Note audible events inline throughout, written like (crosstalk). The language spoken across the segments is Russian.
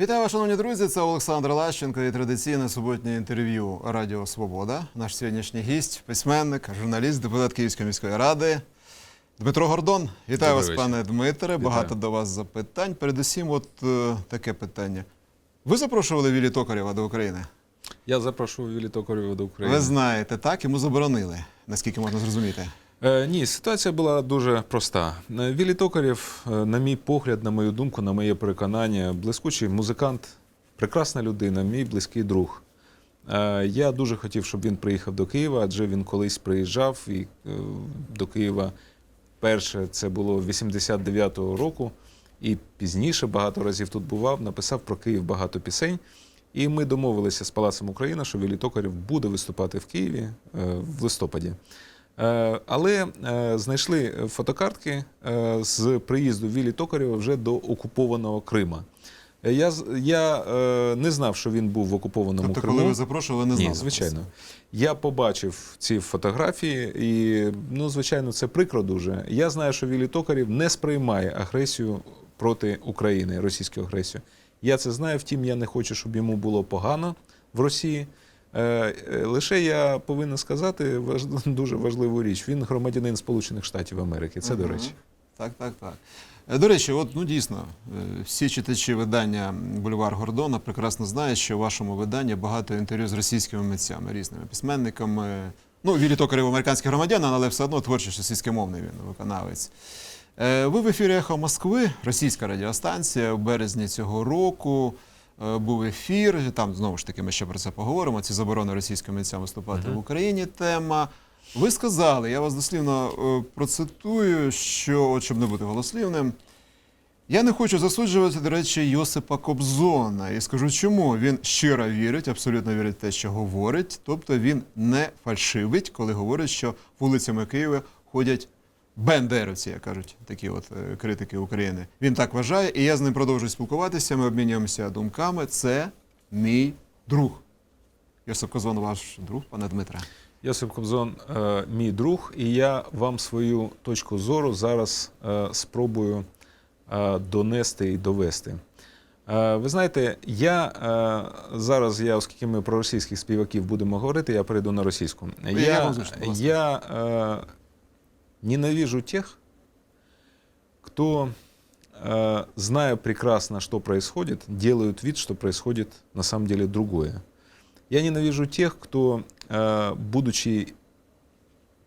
Вітаю, вас, шановні друзі. Це Олександр Лащенко і традиційне суботнє інтерв'ю Радіо Свобода. Наш сьогоднішній гість, письменник, журналіст, депутат Київської міської ради Дмитро Гордон. Вітаю Добрий вас, вечір. пане Дмитре. Багато до вас запитань. Передусім, от е, таке питання. Ви запрошували Вілі Токарєва до України? Я запрошую Вілі Токарєва до України. Ви знаєте, так, йому заборонили, наскільки можна зрозуміти. Е, ні, ситуація була дуже проста. Е, Вілі Токарєв, е, на мій погляд, на мою думку, на моє переконання, блискучий музикант, прекрасна людина, мій близький друг. Я дуже хотів, щоб він приїхав до Києва, адже він колись приїжджав і, до Києва. Перше це було 89-го року, і пізніше багато разів тут бував, написав про Київ багато пісень. І ми домовилися з Палацем Україна, що Вілі Токарєв буде виступати в Києві в листопаді. Е, Але е, знайшли фотокартки е, з приїзду Вілі Токарєва вже до окупованого Крима. Я, я не знав, що він був в окупованому Тобто, Криму. коли ви запрошували, не знали. Ні, звичайно. Я побачив ці фотографії, і ну, звичайно, це прикро дуже. Я знаю, що Вілі Токарєв не сприймає агресію проти України, російську агресію. Я це знаю, втім, я не хочу, щоб йому було погано в Росії. Е, Лише я повинен сказати важ... (laughs) дуже важливу річ. Він громадянин Сполучених Штатів Америки. Це до речі. Так, так, так. Е, До речі, от ну дійсно, е, всі читачі видання Бульвар Гордона прекрасно знають, що в вашому виданні багато інтерв'ю з російськими митцями, різними письменниками. Ну, Вілі Токарєв американський громадянин, але все одно творчий російськомовний він виконавець. Ви в ефірі Ехо Москви, російська радіостанція, в березні цього року. Е, Був ефір, там знову ж таки ми ще про це поговоримо. Ці заборони російським митцям виступати в Україні. Тема. Ви сказали, я вас дослівно е, процитую, що, от, щоб не бути голослівним, я не хочу засуджувати, до речі, Йосипа Кобзона. І скажу чому. Він щиро вірить, абсолютно вірить в те, що говорить. Тобто він не фальшивить, коли говорить, що вулицями Києва ходять бендеровці, як кажуть такі от е, критики України. Він так вважає, і я з ним продовжую спілкуватися. Ми обмінюємося думками. Це мій друг. Йосип Кобзон, ваш друг, пане Дмитре. Йосип Кобзон, е, мій друг, і я вам свою точку зору зараз е, спробую донести і довести. Ви знаєте, я зараз, я, оскільки ми про російських співаків будемо говорити, я перейду на російську. Я Я, я ненавижу тех, кто, э, зная прекрасно, что происходит, делают вид, что происходит на самом деле другое. Я ненавижу тех, кто, э, будучи,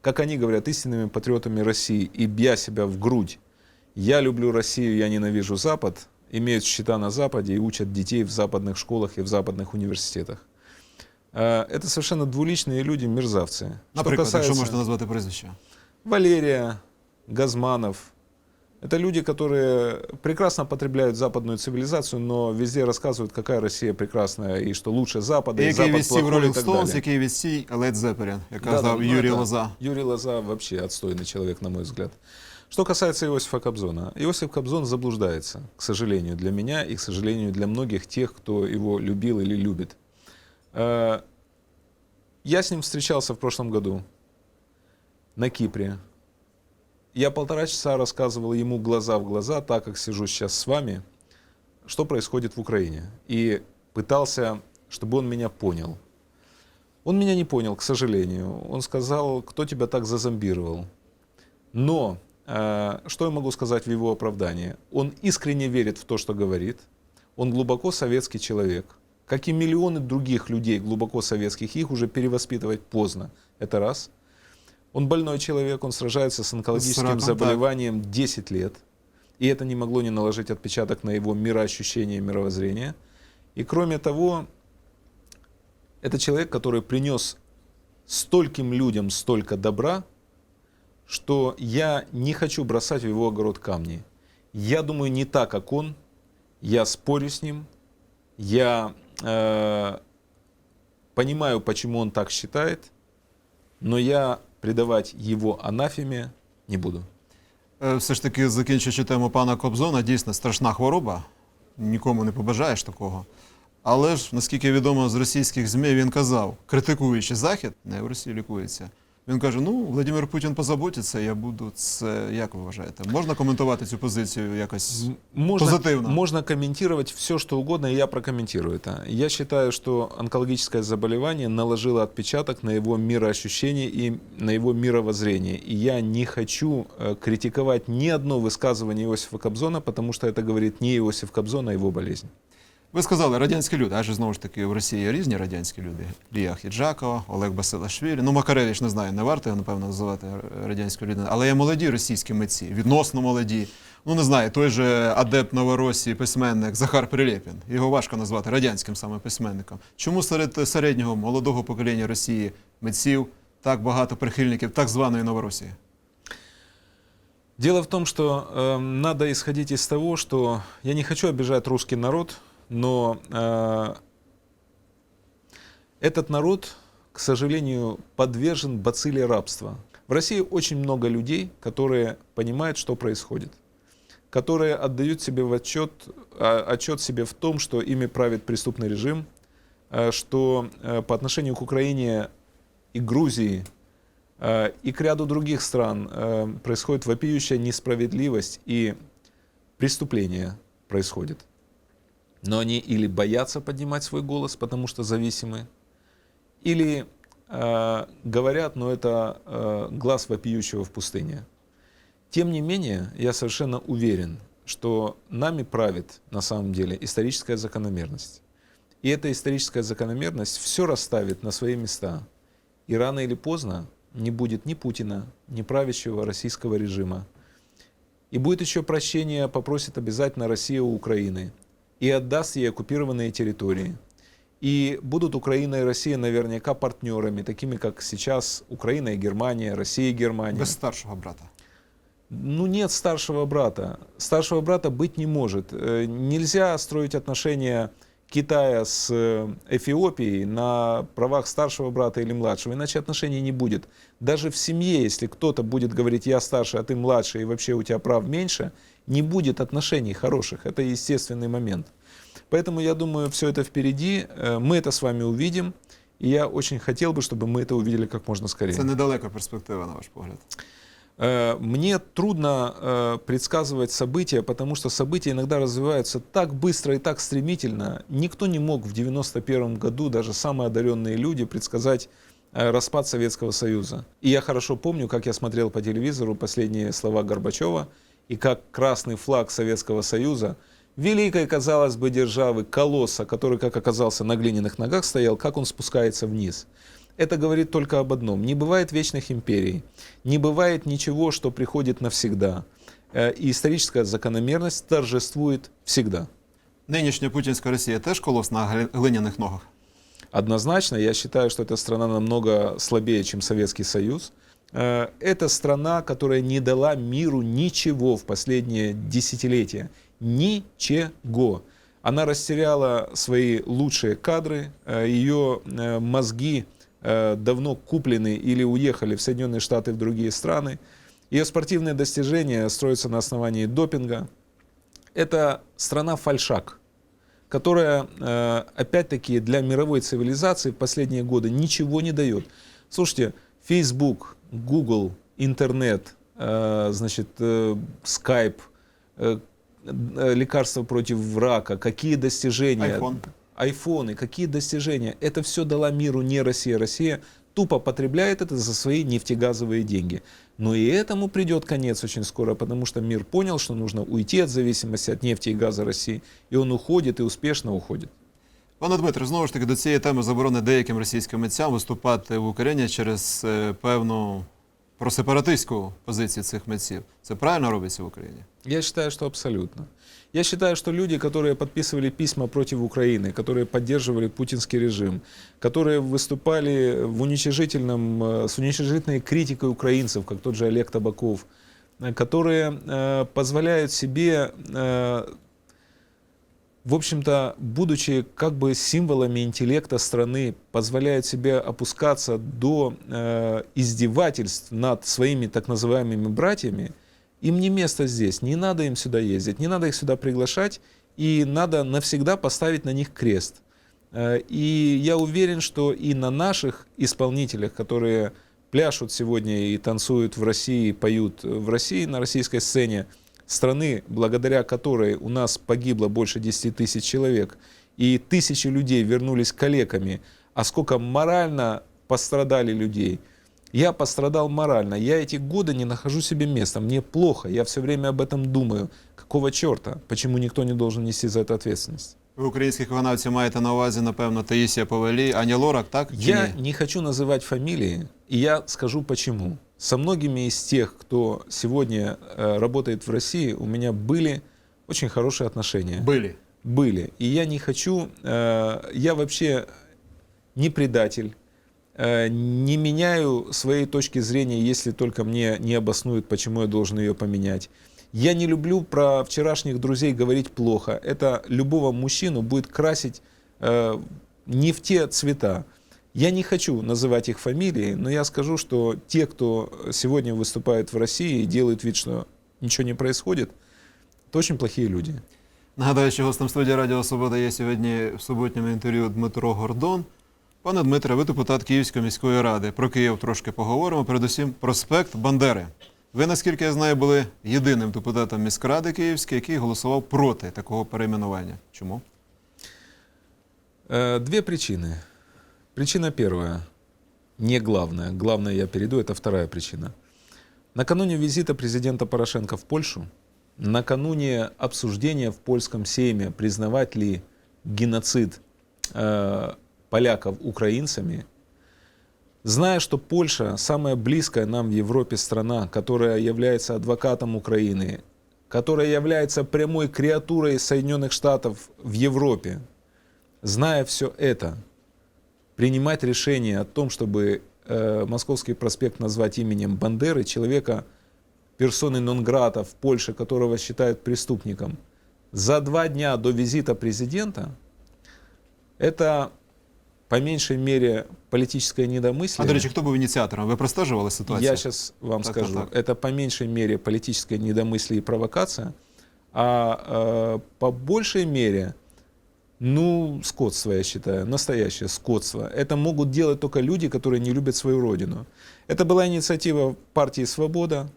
как они говорят, истинными патриотами России и бья себя в грудь, я люблю Россию, я ненавижу Запад, имеют счета на Западе и учат детей в западных школах и в западных университетах. Э, Это совершенно двуличные люди, мерзавцы. Что Наприклад, якщо касается- можете назвати прізвище. Валерия, Газманов. Это люди, которые прекрасно потребляют западную цивилизацию, но везде рассказывают, какая Россия прекрасная и что лучше Запада, и Який Запад відсів плохой и Rolling так Stones, далее. який відсій Led Zeppelin, як Да, казав да, ну, Юрій это- Лоза. Юрий Лоза вообще отстойный человек, на мой взгляд. Что касается Иосифа Кобзона. Иосиф Кобзон заблуждается, к сожалению, для меня и, к сожалению, для многих тех, кто его любил или любит. Э, Я с ним встречался в прошлом году на Кипре. Я полтора часа рассказывал ему глаза в глаза, так как сижу сейчас с вами, что происходит в Украине. И пытался, чтобы он меня понял. Он меня не понял, к сожалению. Он сказал, кто тебя так зазомбировал. Но э, что я могу сказать в его оправдании? Он искренне верит в то, что говорит. Он глубоко советский человек. Как и миллионы других людей глубоко советских, их уже перевоспитывать поздно. Это раз. Он больной человек, он сражается с онкологическим раком, так. заболеванием 10 лет. И это не могло не наложить отпечаток на его мироощущение и мировоззрение. И кроме того, это человек, который принес стольким людям столько добра, что я не хочу бросать в его огород камни. Я думаю не так, как он. Я спорю с ним. Я э, понимаю, почему он так считает, но я предавать его анафеме не буду. Е, Все ж таки, закінчуючи тему пана Кобзона, дійсно страшна хвороба. Нікому не побажаєш такого. Але ж, наскільки відомо з російських ЗМІ, він казав, критикуючи Захід, не в Росії лікується, Він каже: ну, Владимир Путін позаботиться, я буду це. Як ви вважаєте? Можна коментувати цю позицію якось? М, Можно, Позитивно. можно комментировать все, что угодно, и я прокомментирую это. Я считаю, что онкологическое заболевание наложило отпечаток на его мироощущение и на его мировоззрение. И я не хочу э, критиковать ни одно высказывание Иосифа Кобзона, потому что это говорит не Иосиф Кобзон, а его болезнь. Ви сказали радянські люди, адже знову ж таки в Росії є різні радянські люди. Лія Хіджакова, Олег Басилашвілі. Ну, Макаревич не знаю, не варто його, напевно, називати радянською людиною. Але є молоді російські митці, відносно молоді. Ну, не знаю, той же адепт Новоросії, письменник Захар Прилєпін. Його важко назвати радянським саме письменником. Чому серед середнього молодого покоління Росії митців так багато прихильників так званої Новоросії? Дело в том, что э, надо исходить из того, что я не хочу обижать русский народ, но э, этот народ, к сожалению, подвержен бацилле рабства. В России очень много людей, которые понимают, что происходит, которые отдают себе в отчет, а, отчет себе в том, что ими правит преступный режим, э, что э, по отношению к Украине и Грузии Э, И к ряду других стран происходит вопиющая несправедливость и преступления происходят. Но они или боятся поднимать свой голос, потому что зависимы, или э, говорят, но это э, глаз вопиющего в пустыне. Тем не менее, я совершенно уверен, что нами правит на самом деле историческая закономерность. И эта историческая закономерность все расставит на свои места. И рано или поздно не будет ни Путина, ни правящего российского режима. И будет еще прощение, попросит обязательно Россия у Украины. И отдаст ей оккупированные территории. И будут Украина и Россия наверняка партнерами, такими как сейчас Украина и Германия, Россия и Германия. Без старшого брата. Ну нет старшего брата. Старшего брата быть не может. Э, Нельзя строить отношения Китая с э, Эфиопией на правах старшего брата или младшего, иначе отношений не будет. Даже в семье, если кто-то будет говорить, я старше, а ты младший, и вообще у тебя прав меньше, не будет отношений хороших. Это естественный момент. Поэтому я думаю, все это впереди. Э, Мы это с вами увидим. И я очень хотел бы, чтобы мы это увидели как можно скорее. Це недалека перспектива, на ваш погляд. Э, Мне трудно э, предсказывать события, потому что события иногда развиваются так быстро и так стремительно. Никто не мог в 91 году, даже самые одаренные люди, предсказать распад Советского Союза. И я хорошо помню, как я смотрел по телевизору последние слова Горбачева, и как красный флаг Советского Союза, великой, казалось бы, державы, колосса, который, как оказался, на глиняных ногах стоял, как он спускается вниз. Это говорит только об одном. Не бывает вечных империй. Не бывает ничего, что приходит навсегда. Э, И историческая закономерность торжествует всегда. Нинішня путінська Росія теж колос на гли- глиняних ногах. Однозначно, я считаю, что эта страна намного слабее, чем Советский Союз. Э, Это страна, которая не дала миру ничего в последние десятилетия. Ничего. Она растеряла свои лучшие кадры, э, ее э, мозги давно куплены или уехали в Соединенные Штаты, в другие страны. Ее спортивные достижения строятся на основании допинга. Это страна фальшак которая, опять-таки, для мировой цивилизации в последние годы ничего не дает. Слушайте, Facebook, Google, интернет, э, значит, э, Skype, э, лекарства против рака, какие достижения, Айфон. айфоны, какие достижения. Это все дала миру не Россия. Россия тупо потребляет это за свои нефтегазовые деньги. Но и этому придет конец очень скоро, потому что мир понял, что нужно уйти от зависимости от нефти и газа России. И он уходит и успешно уходит. Пане Дмитре, знову ж таки до цієї теми заборони деяким російським митцям виступати в Україні через е, певну просепаратистську позицію цих митців. Це правильно робиться в Україні? Я считаю, что абсолютно. Я считаю, что люди, которые подписывали письма против Украины, которые поддерживали путинский режим, которые выступали в уничижительном, э, с уничижительной критикой украинцев, как тот же Олег Табаков, э, которые э, позволяют себе, э, в общем-то, будучи как бы символами интеллекта страны, позволяют себе опускаться до э, издевательств над своими так называемыми братьями, им не место здесь, не надо им сюда ездить, не надо их сюда приглашать, и надо навсегда поставить на них крест. Э, И я уверен, что и на наших исполнителях, которые пляшут сегодня и танцуют в России, поют в России на российской сцене страны, благодаря которой у нас погибло больше 10 тысяч человек, и тысячи людей вернулись калеками, а сколько морально пострадали людей. Я пострадал морально, я эти годы не нахожу себе места, мне плохо, я все время об этом думаю. Какого черта? Почему никто не должен нести за это ответственность? Ви українських виконавців маєте на увазі, напевно, Таїсія Повелій, Аня Лорак, так? Чи Я ні? не хочу называть фамилии, и я скажу почему. Со многими из тех, кто сегодня э, работает в России, у меня были очень хорошие отношения. Билі. Были. И я не хочу, э, я вообще не предатель, э, не меняю своей точки зрения, если только мне не обоснуют, почему я должен ее поменять. Я не люблю про вчерашних друзей говорить плохо. Это любого мужчину будет красить э, не в те цвета. Я не хочу называть их фамилии, но я скажу, что те, кто сегодня выступает в России и делает вид, что ничего не происходит, это очень плохие люди. Нагадаю, що гостем студії Радіо Свобода є сьогодні в суботньому інтерв'ю Дмитро Гордон. Пане Дмитре, ви депутат Київської міської ради. Про Київ трошки поговоримо. Передусім, проспект Бандери. Ви, наскільки я знаю, були єдиним депутатом міськради Київської, який голосував проти такого перейменування. Чому? Э, Две причины. Причина первая, не главная. Главное я перейду, это вторая причина. Накануне визита президента Порошенко в Польшу, накануне обсуждения в польском сейме, признавать ли геноцид э, поляков украинцами, зная, что Польша самая близкая нам в Европе страна, которая является адвокатом Украины, которая является прямой креатурой Соединенных Штатов в Европе, зная все это, принимать решение о том, чтобы э, Московский проспект назвать именем Бандеры, человека, персоны нон-грата в Польше, которого считают преступником, за два дня до визита президента, это по меньшей мере политическое недомыслие. А до речі, хто був ініціатором? Ви простежували ситуацію? Я сейчас вам Так, скажу. так, так. Это по меньшей мере политическое недомыслие и провокация, а э, по большей мере, ну, скотство, я считаю, настоящее скотство. Это могут делать только люди, которые не любят свою родину. Это была инициатива партии «Свобода».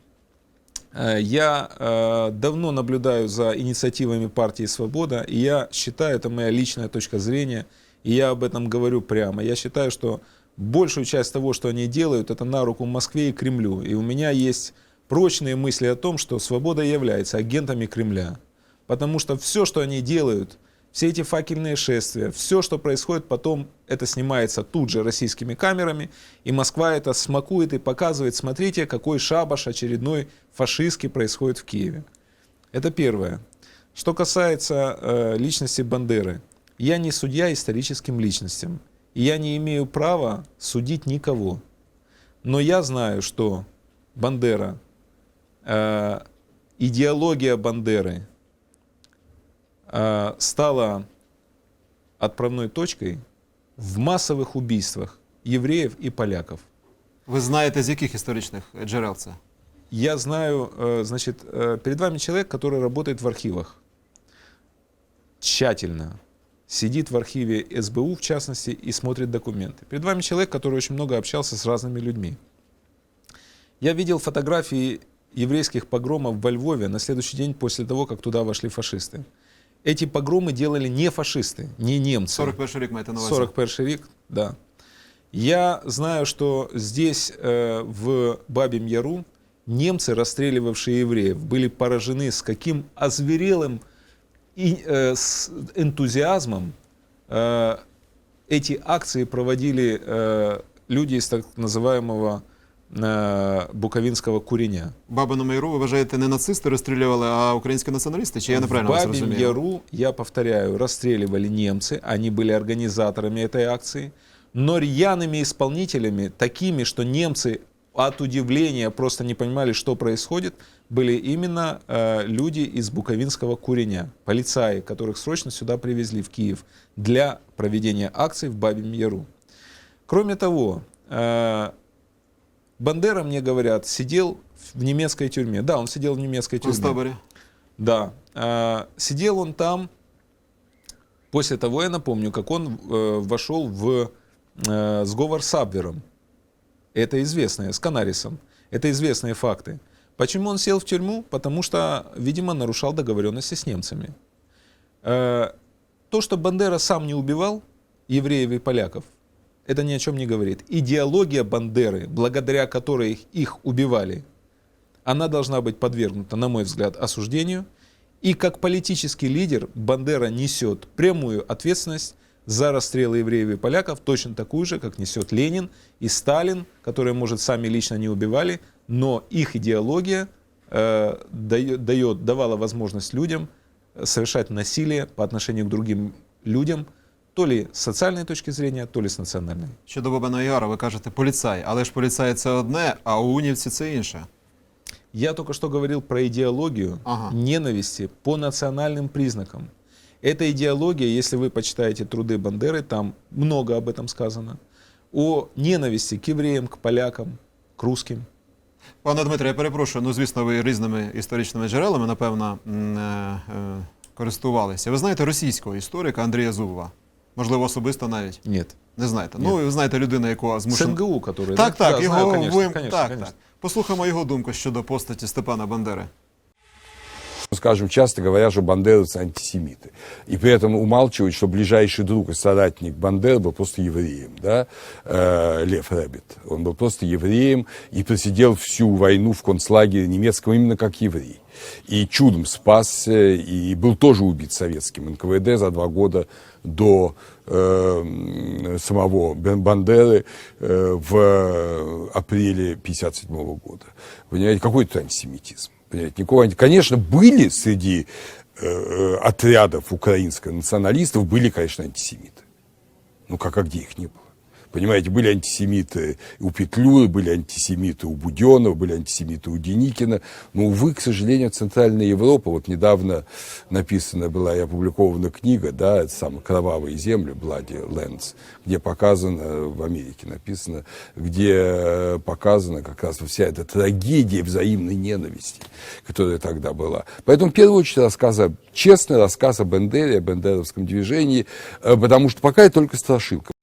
Э, Я э, давно наблюдаю за инициативами партии «Свобода», и я считаю, это моя личная точка зрения, и я об этом говорю прямо. Я считаю, что большую часть того, что они делают, это на руку Москве и Кремлю. И у меня есть прочные мысли о том, что «Свобода» является агентами Кремля. Потому что все, что они делают, все эти факельные шествия, все, что происходит потом, это снимается тут же российскими камерами, и Москва это смакует и показывает, смотрите, какой шабаш очередной фашистский происходит в Киеве. Это первое. Что касается э, личности Бандеры, я не судья историческим личностям, и я не имею права судить никого. Но я знаю, что Бандера, э, идеология Бандеры стала отправной точкой в массовых убийствах евреев и поляков. Ви знаєте, з яких історичних джерел це? Я знаю, э, значит, э, перед вами человек, который работает в архивах. Тщательно. Сидит в архиве СБУ, в частности, и смотрит документы. Перед вами человек, который очень много общался с разными людьми. Я видел фотографии еврейских погромов во Львове на следующий день после того, как туда вошли фашисты Эти погромы делали не фашисты, не немцы. 41 рік маєте на увазі? 41 рік, да. Я знаю, что здесь, э, в Бабьем Яру, немцы, расстреливавшие евреев, были поражены, с каким озверелым и, э, с энтузиазмом э, эти акции проводили э, люди из так называемого э, буковинского куреня. Бабину Майру, ви вважаєте, не нацисти розстрілювали, а українські націоналісти? Чи я неправильно в вас Бабьем розумію? Яру, я повторяю, расстреливали немцы, они были организаторами этой акции, но рьяными исполнителями, такими, что немцы от удивления просто не понимали, что происходит, были именно э, люди из буковинского куреня, полицаи, которых срочно сюда привезли, в Киев, для проведения акций в Бабьем Яру. Кроме того, э, Бандера, мне говорят, сидел в немецкой тюрьме. Да, он сидел в немецкой В тюрьме. концтаборі? Да. А, Сидел он там после того, я напомню, как он э, вошел в э, сговор с Абвером. Это известные, с Канарисом. Это известные факты. Почему он сел в тюрьму? Потому что, видимо, нарушал договоренности с немцами. Э, То, что Бандера сам не убивал евреев и поляков, это ни о чем не говорит. Идеология Бандеры, благодаря которой их убивали, она должна быть подвергнута, на мой взгляд, осуждению. И как политический лидер Бандера несет прямую ответственность за расстрелы евреев и поляков, точно такую же, как несет Ленин и Сталин, которые, может, сами лично не убивали, но их идеология э, дает, давала возможность людям совершать насилие по отношению к другим людям, то ли з соціальної точки зрения, то ли з національної. Щодо Бабина Яра, ви кажете поліцай, але ж поліцай це одне, а у Унівці це інше. Я только что говорил про идеологию Ага. ненависти по национальным признакам. Эта идеология, если вы почитаете труды Бандеры, там много об этом сказано. О ненависти к евреям, к полякам, к русским. Пане Дмитре, я перепрошую, ну звісно, ви різними історичними джерелами, напевно, м, е, е, користувалися. Ви знаєте російського історика Андрія Зубова? Можливо, особисто навіть Нет. не знаєте. Ні. Ну, ви знаєте людину, яку С змушено. НГУ, который... Так, да? так, Да, його знаю, конечно, вим- конечно, так, конечно. так. Послухаємо його думку щодо постаті Степана Бандери. Скажем, часто говорят, что бандеровцы антисемиты. И при этом умалчивают, что ближайший друг и соратник Бандеры был просто евреем, да, э, Лев Рэббит. Он был просто евреем и просидел всю войну в концлагере немецком именно как еврей. И чудом спасся, и был тоже убит советским НКВД за два года до э, самого Бандеры э, в апреле 1957 года. Понимаете, какой это антисемитизм? Понимаете, никакого анти- Конечно, были среди э, э, отрядов украинских националистов, были, конечно, антисемиты. Ну, как, а где их не было? Понимаете, были антисемиты у Петлюры, были антисемиты у Буденова, были антисемиты у Деникина. Но, увы, к сожалению, Центральная Европа, вот недавно написана была и опубликована книга, да, самое «Кровавые земли», Bloody Lands, где показано, в Америке написано, где э, показана как раз вся эта трагедия взаимной ненависти, которая тогда была. Поэтому, в первую очередь, рассказ, о- честный рассказ о Бендере, о бендеровском движении, э, потому что пока это только страшилка.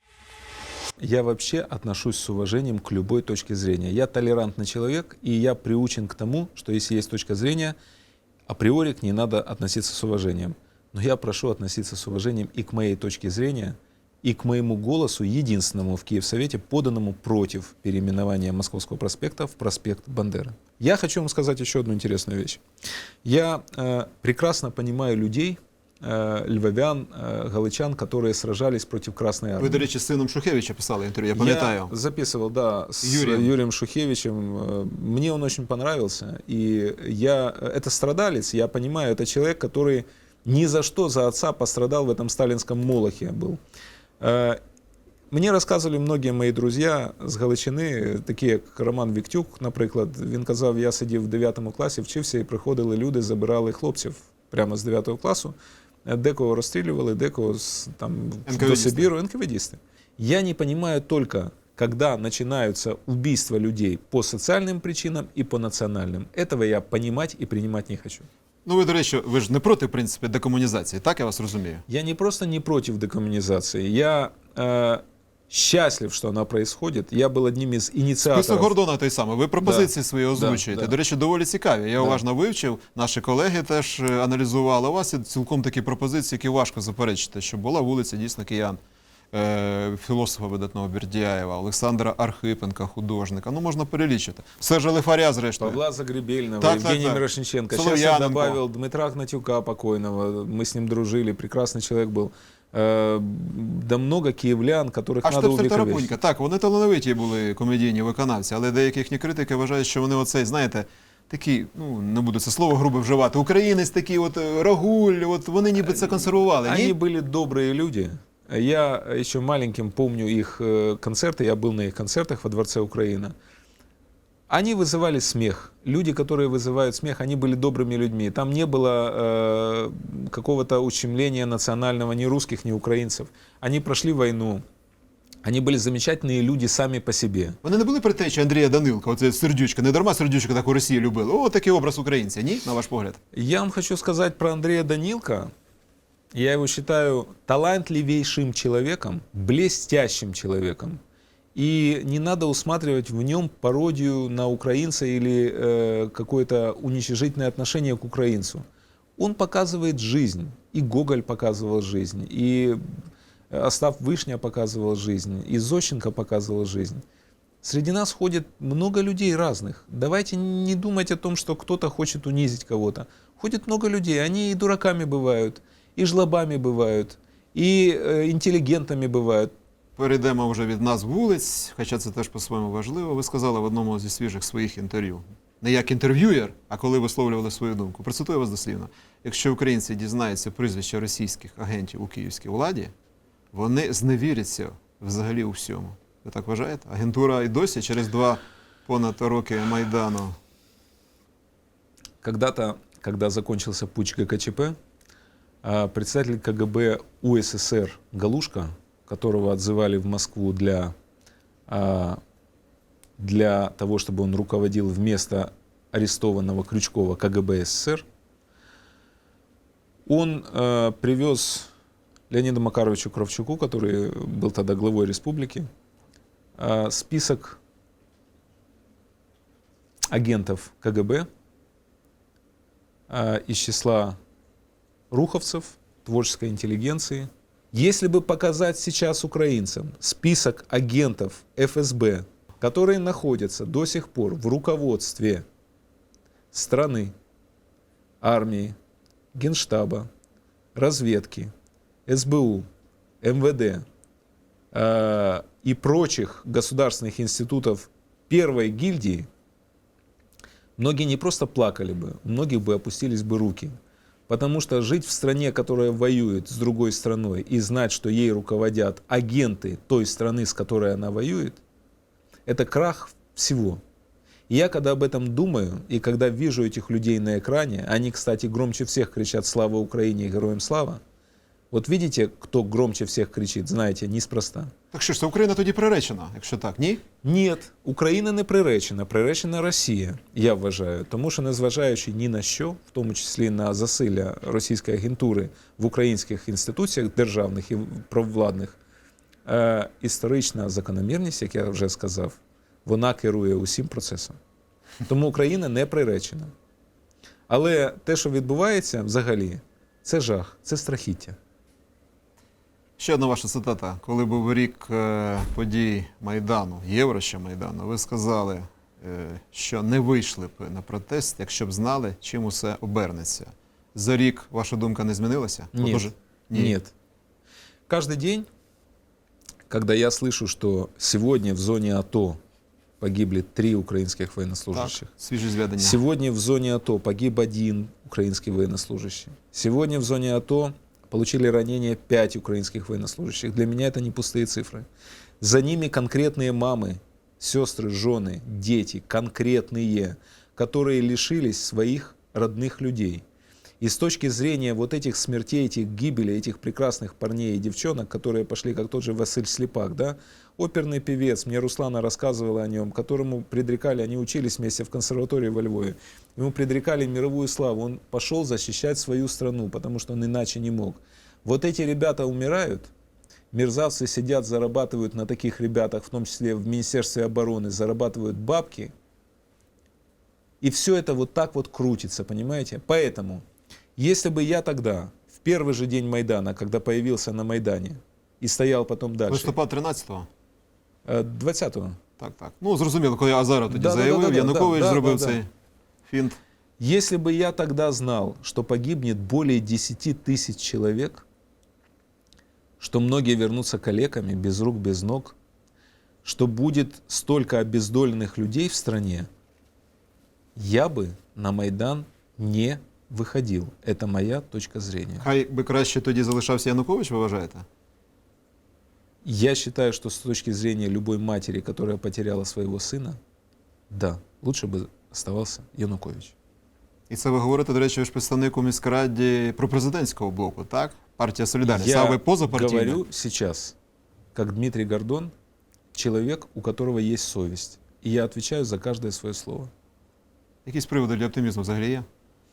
Я вообще отношусь с уважением к любой точке зрения. Я толерантный человек, и я приучен к тому, что если есть точка зрения, априори к ней надо относиться с уважением. Но я прошу относиться с уважением и к моей точке зрения, и к моему голосу, единственному в Киевсовете, поданному против переименования Московского проспекта в проспект Бандеры. Я хочу вам сказать еще одну интересную вещь. Я э, прекрасно понимаю людей, львовян, э, галичан, которые сражались против Красной Армии. Ви, до речі, з сином Шухевича писали інтерв'ю, я пам'ятаю. Я записывал, да, с Юрием. Юрием, Шухевичем. Э, Мне он очень понравился. И я, это страдалец, я понимаю, это человек, который ни за что за отца пострадал в этом сталинском молохе был. Э, Мне рассказывали многие мои друзья з Галичини, такі як Роман Віктюк, наприклад. Він казав, я сидів в 9 класі, вчився, і приходили люди, забирали хлопців прямо з 9 класу. Е, Декого розстрілювали, декого з, там, до НКВДисти. Сибіру, НКВДисты. Я не понимаю только, когда начинаются убийства людей по социальным причинам и по национальным. Этого я понимать и принимать не хочу. Ну, ви, до речі, ви ж не проти, в принципі, декомунізації, так я вас розумію? Я не просто не против декоммунизации, я э, счастлив, что она происходит. Я был одним из Список инициаторов. Гордона той самий. Ви пропозиції свої озвучуєте. да. До речі, доволі цікаві. Я Да. уважно вивчив. Наші колеги теж е, аналізували. У вас є цілком такі пропозиції, які важко заперечити, що була вулиця дійсно киян. е, Філософа видатного Бердяєва, Олександра Архипенка, художника. Ну, можна перелічити. Сержа Лифаря, зрештою. Павла Загребельного, Так, так, Евгения так. Мирошниченко. Сейчас я Соловьяненко. добавил Дмитра Гнатюка покойного. Мы с ним дружили, прекрасный человек был. Э, Да много киевлян, которых А надо Штепсель увековечить. Тарапунька, так, вони талановиті були комедійні виконавці, але деякі їхні критики вважають, що вони оцей, знаєте, такі, ну не буду це слово грубо вживати, українець такий, от е, рагуль, от вони ніби це консервували. Они Ні? были добрые люди. Я еще маленьким помню их э, концерты, я был на их концертах во Дворце Украина. Они вызывали смех. Люди, которые вызывают смех, они были добрыми людьми. Там не было э, какого-то ущемления национального ни русских, ни украинцев. Они прошли войну. Они были замечательные люди сами по себе. Вони не були притечі Андрія Данилка, оце сердючка. Не дарма сердючка так у Росії любили. О, такий образ українця, ні? На ваш погляд? Я вам хочу сказать про Андрея Данилка. Я его считаю талантливейшим человеком, блестящим человеком. И не надо усматривать в нем пародию на украинца или э, какое-то уничижительное отношение к украинцу. Он показывает жизнь. И Гоголь показывал жизнь, и Остап Вышня показывал жизнь, и Зощенко показывал жизнь. Среди нас ходит много людей разных. Давайте не думать о том, что кто-то хочет унизить кого-то. Ходит много людей, они и дураками бывают, и жлобами бывают, і е, інтелігентами бувають. Перейдемо вже від нас вулиць, хоча це теж по-своєму важливо. Ви сказали в одному зі свіжих своїх інтерв'ю. Не як інтерв'юєр, а коли висловлювали свою думку. Процитую вас дослівно. Якщо українці дізнаються прізвища російських агентів у київській владі, вони зневіряться взагалі у всьому. Ви так вважаєте? Агентура і досі через два понад роки Майдану. Когда-то, когда закончился путч ГКЧП, председатель КГБ УССР Галушка, которого отзывали в Москву для, а, для того, чтобы он руководил вместо арестованного Крючкова КГБ СССР, он э, привез Леониду Макаровичу Кравчуку, который был тогда главой республики, э, список агентов КГБ из числа руховцев, творческой интеллигенции. Если бы показать сейчас украинцам список агентов ФСБ, которые находятся до сих пор в руководстве страны, армии, генштаба, разведки, СБУ, МВД э, и прочих государственных институтов первой гильдии, многие не просто плакали бы, у многих бы опустились бы руки. Потому что жить в стране, которая воюет с другой страной, и знать, что ей руководят агенты той страны, с которой она воюет, это крах всего. И я когда об этом думаю, и когда вижу этих людей на экране, они, кстати, громче всех кричат «Слава Украине» и «Героям слава», вот видите, кто громче всех кричит, знаете, неспроста. Так що ж, це Україна тоді приречена, якщо так, ні? Ні, Україна не приречена, приречена Росія, я вважаю. Тому що, незважаючи ні на що, в тому числі на засилля російської агентури в українських інституціях державних і провладних, е, історична закономірність, як я вже сказав, вона керує усім процесом. Тому Україна не приречена. Але те, що відбувається взагалі, це жах, це страхіття. Ще одна ваша цитата. Коли був рік е, подій Майдану, Євро ще Майдану, ви сказали, е, що не вийшли б на протест, якщо б знали, чим усе обернеться. За рік ваша думка не змінилася? От Нет. уже- Нет. Каждый день, когда я слышу, что сегодня в зоне АТО погибли три украинских Так, военнослужащих, свіжі зведення. сегодня в зоне АТО погиб один украинский военнослужащий, сегодня в зоне АТО получили ранения пять украинских военнослужащих. Для меня это не пустые цифры. За ними конкретные мамы, сестры, жены, дети, конкретные, которые лишились своих родных людей. И с точки зрения вот этих смертей, этих гибелей, этих прекрасных парней и девчонок, которые пошли, как тот же Василь Слепак, да, оперный певец, мне Руслана рассказывала о нем, которому предрекали, они учились вместе в консерватории во Львове, ему предрекали мировую славу, он пошел защищать свою страну, потому что он иначе не мог. Вот эти ребята умирают, мерзавцы сидят, зарабатывают на таких ребятах, в том числе в Министерстве обороны, зарабатывают бабки, и все это вот так вот крутится, понимаете? Поэтому, если бы я тогда, в первый же день Майдана, когда появился на Майдане, и стоял потом дальше, Листопад 13-го? э, 20-го, Так, так. Ну, зрозуміло, коли Азаров тоді Да-да-да-да-да, заявив, Янукович да, да, зробив да, да. цей фінт. если бы я тогда знал, что погибнет более 10 тысяч человек, что многие вернутся калеками, без рук, без ног, что будет столько обездоленных людей в стране, я бы на Майдан не выходил. Это моя точка зрения. Хай би краще тоді залишався Янукович, ви вважаєте? Я считаю, что с точки зрения любой матери, которая потеряла своего сына, да, лучше бы оставался Янукович. І це ви говорите, до речі, ви ж представник у міськраді пропрезидентського блоку, так? Партія Солідарність. Я а ви позапартійна? говорю сейчас, как Дмитрий Гордон, человек, у которого есть совесть. И я отвечаю за каждое свое слово. Якісь приводи для оптимізму взагалі є?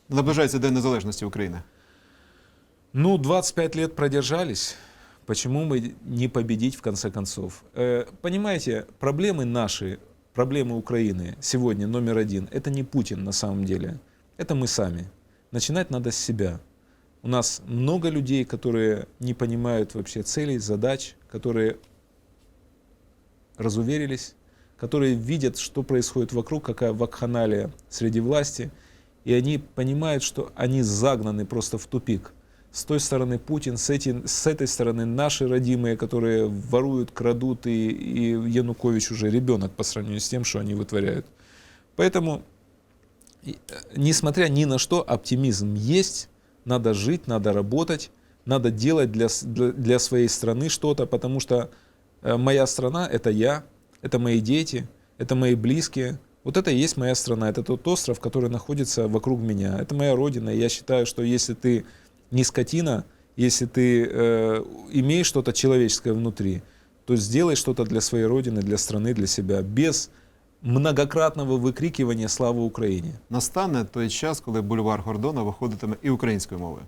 Наближається День Незалежності України. Ну, 25 лет продержались, Почему мы не победить в конце концов? Э, Понимаете, проблемы наши, проблемы Украины сегодня номер один, это не Путин на самом деле, это мы сами. Начинать надо с себя. У нас много людей, которые не понимают вообще целей, задач, которые разуверились, которые видят, что происходит вокруг, какая вакханалия среди власти, и они понимают, что они загнаны просто в тупик. С той стороны Путин, с, эти, с этой стороны наши родимые, которые воруют, крадут, и, и Янукович уже ребенок по сравнению с тем, что они вытворяют. Поэтому, э, несмотря ни на что, оптимизм есть, надо жить, надо работать, надо делать для, для, для своей страны что-то, потому что э, моя страна — это я, это мои дети, это мои близкие. Вот это и есть моя страна, это тот остров, который находится вокруг меня. Это моя родина. И я считаю, что если ты не скотина, если ты э, имеешь что-то человеческое внутри, то сделай что-то для своей родины, для страны, для себя, без многократного выкрикивания «Слава Україні!». Настане той час, коли бульвар Гордона виходитиме і українською мовою.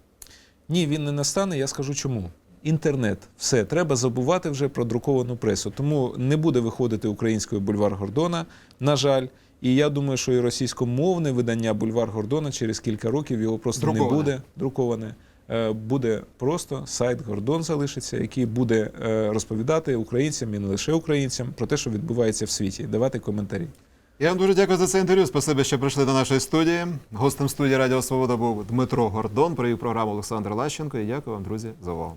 Ні, він не настане, я скажу чому. Інтернет, все, треба забувати вже про друковану пресу. Тому не буде виходити українською бульвар Гордона, на жаль. І я думаю, що і російськомовне видання бульвар Гордона через кілька років його просто Друковане. не буде друковане. Е, Буде просто сайт Гордон залишиться, який буде е, розповідати українцям і не лише українцям про те, що відбувається в світі, давати коментарі. Я вам дуже дякую за це інтерв'ю. Спасибі, що прийшли до нашої студії. Гостем студії Радіо Свобода був Дмитро Гордон. Провів програму Олександр Лащенко. І дякую вам, друзі, за увагу.